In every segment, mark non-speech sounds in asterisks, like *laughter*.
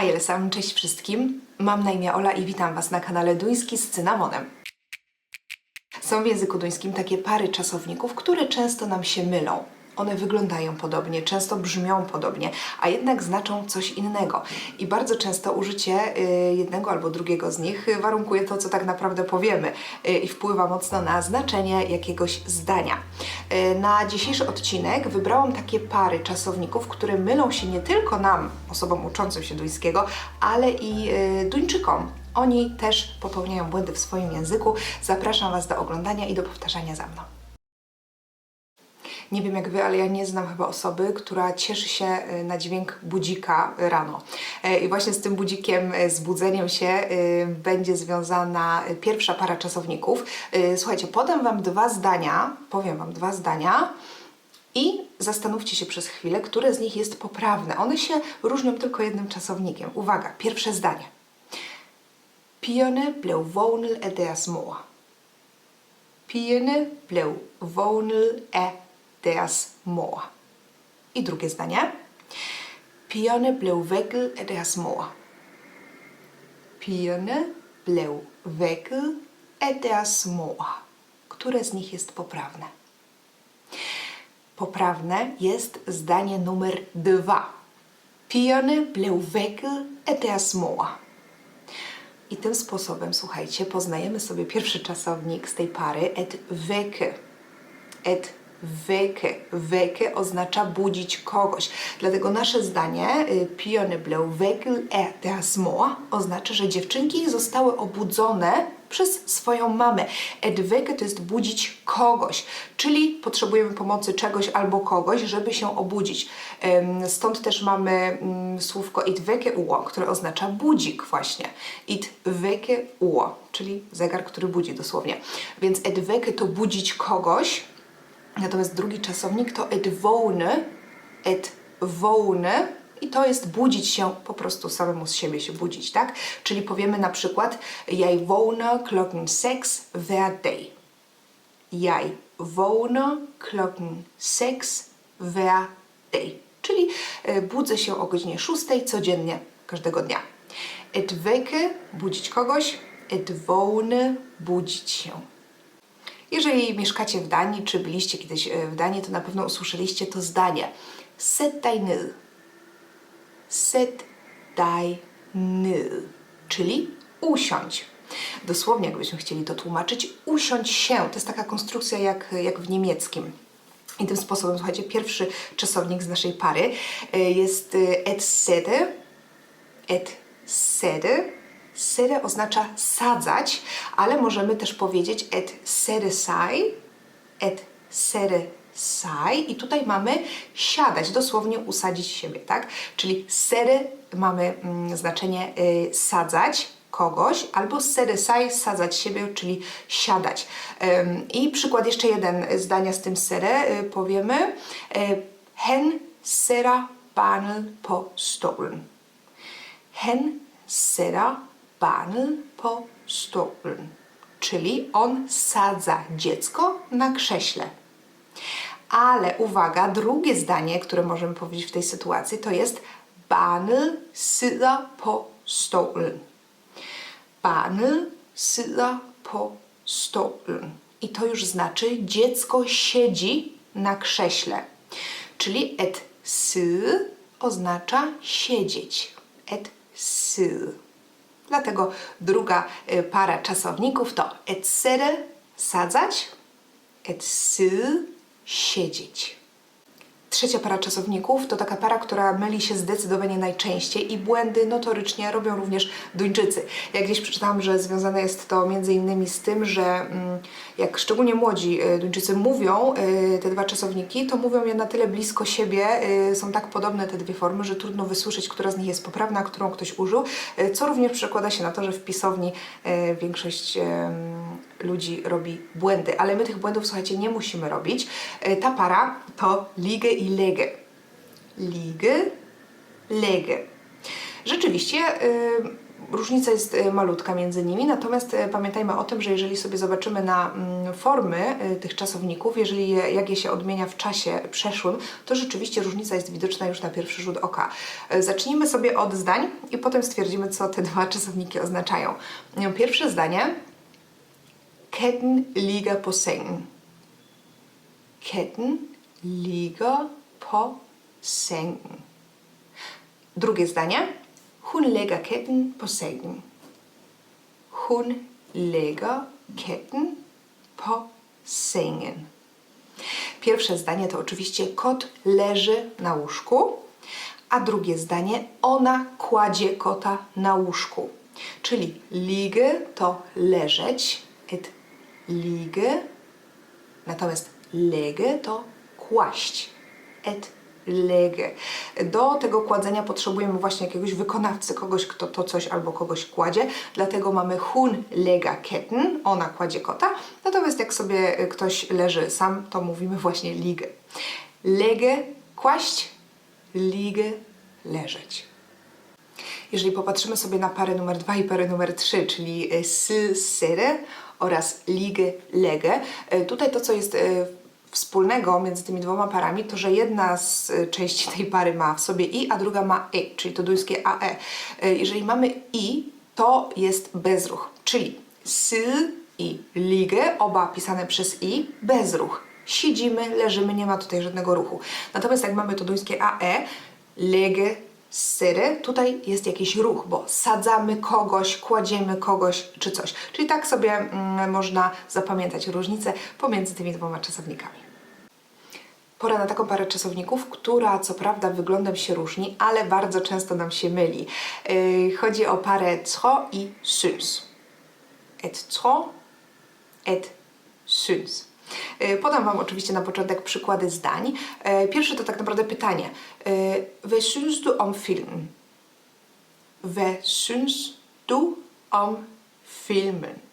Hi, Elsam, cześć wszystkim. Mam na imię Ola i witam Was na kanale Duński z cynamonem. Są w języku duńskim takie pary czasowników, które często nam się mylą. One wyglądają podobnie, często brzmią podobnie, a jednak znaczą coś innego. I bardzo często użycie y, jednego albo drugiego z nich warunkuje to, co tak naprawdę powiemy y, i wpływa mocno na znaczenie jakiegoś zdania. Y, Na dzisiejszy odcinek wybrałam takie pary czasowników, które mylą się nie tylko nam, osobom uczącym się duńskiego, ale i Duńczykom. Oni też popełniają błędy w swoim języku. Zapraszam Was do oglądania i do powtarzania za mną. Nie wiem jak wy, ale ja nie znam chyba osoby, która cieszy się e, na dźwięk budzika rano. E, I właśnie z tym budzikiem, e, z budzeniem się będzie związana pierwsza para czasowników. Słuchajcie, podam wam dwa zdania, powiem wam dwa zdania i zastanówcie się przez chwilę, które z nich jest poprawne. One się różnią tylko jednym czasownikiem. Uwaga, pierwsze zdanie. Pionne blev vågnel af deres mor. Pigerne blev vågnet af deres mor. I drugie zdanie. Pigerne blev vækket af deres mor. Pigerne blev vækket af deres mor. Które z nich jest poprawne? Poprawne jest zdanie numer dwa. Pigerne blev vækket af deres mor. I tym sposobem, słuchajcie, poznajemy sobie pierwszy czasownik z tej pary et weke. Et weke. Weke oznacza budzić kogoś. Dlatego nasze zdanie y, Pione blev wekel e deres mor oznacza, że dziewczynki zostały obudzone przez swoją mamę. Et weke to jest budzić kogoś, czyli potrzebujemy pomocy czegoś albo kogoś, żeby się obudzić. Stąd też mamy mm, słówko it weke uo, które oznacza budzik właśnie. It weke uo, czyli zegar, który budzi dosłownie. Więc et weke to budzić kogoś, Natomiast drugi czasownik to et wołny i to jest budzić się po prostu samemu z siebie się budzić, tak? Czyli powiemy na przykład Jeg vågner klokken 6 hver dag. Jeg vågner klokken 6 hver dag. Czyli e, budzę się o godzinie 6 codziennie, każdego dnia. Et weke, budzić kogoś, et budzić się. Jeżeli mieszkacie w Danii, czy byliście kiedyś e, w Danii, to na pewno usłyszeliście to zdanie. Set dig ned. Set dig ned. Czyli usiądź. Dosłownie, jakbyśmy chcieli to tłumaczyć, usiądź się. To jest taka konstrukcja jak, jak w niemieckim. I tym sposobem, słuchajcie, pierwszy czasownik z naszej pary e, jest e, et sede, et sede. Sede oznacza sadzać, ale możemy też powiedzieć et sede sai, et sede sai i tutaj mamy siadać, dosłownie usadzić siebie, tak? Czyli sede mamy mm, znaczenie y, sadzać kogoś, albo sede sai, sadzać siebie, czyli siadać. Ym, I przykład jeszcze jeden zdania z tym sede y, powiemy. Y, hen sera banel po stolen. Hen sætter barnet på stolen. Czyli on sadza dziecko na krześle. Ale uwaga, drugie zdanie, które możemy powiedzieć w tej sytuacji, to jest barnet sidder på stolen. Barnet sidder på stolen. I to już znaczy dziecko siedzi na krześle. Czyli et sidde oznacza siedzieć. Et sidde. Dlatego druga y, para czasowników to et sidde sadzać, et sidde siedzieć. Trzecia para czasowników to taka para, która myli się zdecydowanie najczęściej i błędy notorycznie robią również Duńczycy. Ja gdzieś przeczytałam, że związane jest to między innymi z tym, że mm, jak szczególnie młodzi y, Duńczycy mówią y, te dwa czasowniki, to mówią je na tyle blisko siebie, y, są tak podobne te dwie formy, że trudno wysłyszeć, która z nich jest poprawna, którą ktoś użył, co również przekłada się na to, że w pisowni większość ludzi robi błędy, ale my tych błędów, słuchajcie, nie musimy robić. E, Ta para to ligę i legę. Ligę, legę. Rzeczywiście y, różnica jest e, malutka między nimi, natomiast e, pamiętajmy o tym, że jeżeli sobie zobaczymy na mm, formy e, tych czasowników, jeżeli je, jak je się odmienia w czasie przeszłym, to rzeczywiście różnica jest widoczna już na pierwszy rzut oka. E, Zacznijmy sobie od zdań i potem stwierdzimy, co te dwa *laughs* czasowniki oznaczają. E, Pierwsze zdanie. Ketten ligger på sengen. Ketten ligger på sengen. Drugie zdanie. Hun lægger ketten på sengen. Hun lægger ketten på sengen. Pierwsze zdanie to oczywiście kot leży na łóżku, a drugie zdanie ona kładzie kota na łóżku. Czyli liege to leżeć, et liege, natomiast lege to kłaść, et lege. Do tego kładzenia potrzebujemy właśnie jakiegoś wykonawcy, kogoś, kto to coś albo kogoś kładzie. Dlatego mamy hun lega ketten, ona kładzie kota. Natomiast jak sobie ktoś leży sam, to mówimy właśnie ligę. Lege, kłaść, ligę, leżeć. Jeżeli popatrzymy sobie na parę numer 2 i parę numer 3, czyli e, s, sere oraz ligę, legę, e, tutaj to, co jest e, wspólnego między tymi dwoma parami, to że jedna z e, części tej pary ma w sobie i, a druga ma e, czyli to duńskie ae. E, Jeżeli mamy i, to jest bezruch, czyli syl i ligę, oba pisane przez i, bezruch. Siedzimy, leżymy, nie ma tutaj żadnego ruchu. Natomiast jak mamy to duńskie ae, legę, syry, tutaj jest jakiś ruch, bo sadzamy kogoś, kładziemy kogoś czy coś. Czyli tak sobie mm, można zapamiętać różnicę pomiędzy tymi dwoma czasownikami. Pora na taką parę czasowników, która co prawda wyglądem się różni, ale bardzo często nam się myli. Yy, chodzi o parę tro i syns. Et tro, et syns. Yy, Podam Wam oczywiście na początek przykłady zdań. Yy, Pierwsze to tak naprawdę pytanie. Yy, Wat syns du om filmen? Wat syns du om filmen?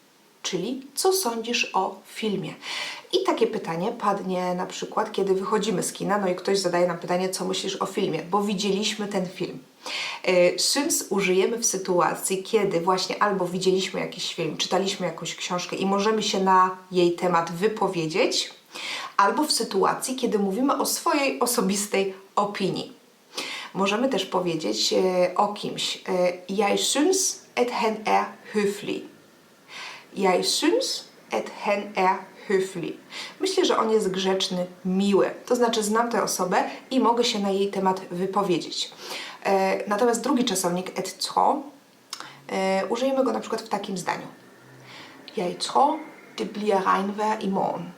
Czyli co sądzisz o filmie? I takie pytanie padnie na przykład, kiedy wychodzimy z kina, no i ktoś zadaje nam pytanie, co myślisz o filmie, bo widzieliśmy ten film. E, Syns użyjemy w sytuacji, kiedy właśnie albo widzieliśmy jakiś film, czytaliśmy jakąś książkę i możemy się na jej temat wypowiedzieć, albo w sytuacji, kiedy mówimy o swojej osobistej opinii. Możemy też powiedzieć e, o kimś. E, Jeg syns, at han er høflig. Jeg syns, at han er høflig. Myślę, że on jest grzeczny, miły. To znaczy znam tę osobę i mogę się na jej temat wypowiedzieć. E, natomiast drugi czasownik et tro, e, użyjemy go na przykład w takim zdaniu. Jeg tror, det bliver regnvejr i morgen.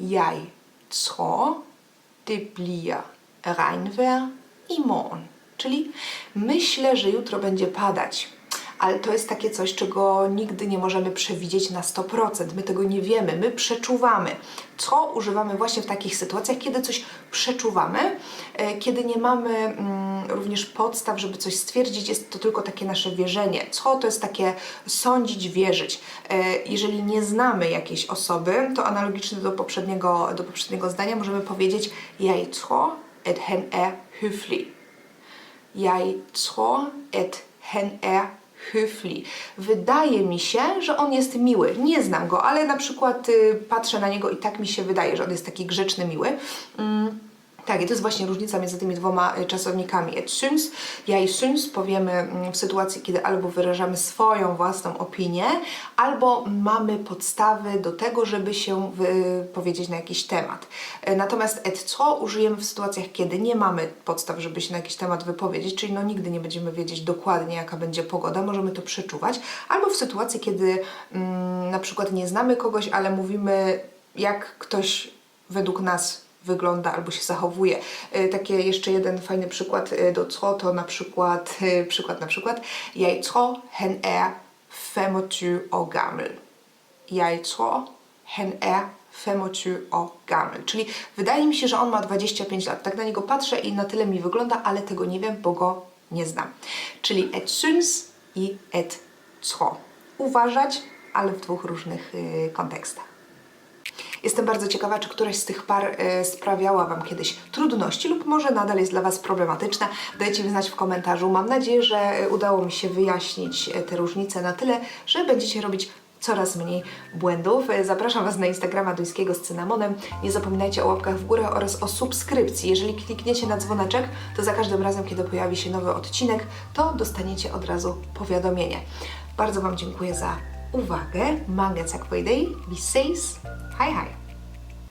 Jeg tror, det bliver regnvejr i morgen. Czyli myślę, że jutro będzie padać. Ale to jest takie coś, czego nigdy nie możemy przewidzieć na 100%. My tego nie wiemy, my przeczuwamy. Co używamy właśnie w takich sytuacjach, kiedy coś przeczuwamy, e, kiedy nie mamy mm, również podstaw, żeby coś stwierdzić, jest to tylko takie nasze wierzenie. Co to jest takie sądzić, wierzyć. E, Jeżeli nie znamy jakiejś osoby, to analogicznie do poprzedniego, do poprzedniego zdania możemy powiedzieć tror, at han er. Jeg tror, at han er høflig. Wydaje mi się, że on jest miły. Nie znam go, ale na przykład y, patrzę na niego i tak mi się wydaje, że on jest taki grzeczny, miły. Mm. Tak, i to jest właśnie różnica między tymi dwoma y, czasownikami. Et ja i syns powiemy mm, w sytuacji, kiedy albo wyrażamy swoją własną opinię, albo mamy podstawy do tego, żeby się wypowiedzieć na jakiś temat. E, Natomiast et co użyjemy w sytuacjach, kiedy nie mamy podstaw, żeby się na jakiś temat wypowiedzieć, czyli no nigdy nie będziemy wiedzieć dokładnie, jaka będzie pogoda, możemy to przeczuwać, albo w sytuacji, kiedy mm, na przykład nie znamy kogoś, ale mówimy, jak ktoś według nas wygląda albo się zachowuje. E, Takie jeszcze jeden fajny przykład e, do co to na przykład, e, przykład na przykład, tror han er 25 år gammel. Jeg tror han er 25 år gammel. Czyli wydaje mi się, że on ma 25 lat. Tak na niego patrzę i na tyle mi wygląda, ale tego nie wiem, bo go nie znam. Czyli et syns i et tror. Uważać, ale w dwóch różnych y, kontekstach. Jestem bardzo ciekawa, czy któraś z tych par e, sprawiała Wam kiedyś trudności lub może nadal jest dla Was problematyczna. Dajcie mi znać w komentarzu. Mam nadzieję, że e, udało mi się wyjaśnić e, te różnice na tyle, że będziecie robić coraz mniej błędów. Zapraszam Was na Instagrama Duńskiego z cynamonem. Nie zapominajcie o łapkach w górę oraz o subskrypcji. Jeżeli klikniecie na dzwoneczek, to za każdym razem, kiedy pojawi się nowy odcinek, to dostaniecie od razu powiadomienie. Bardzo Wam dziękuję za uwagę. Mange tak Be safe. Hi, hi.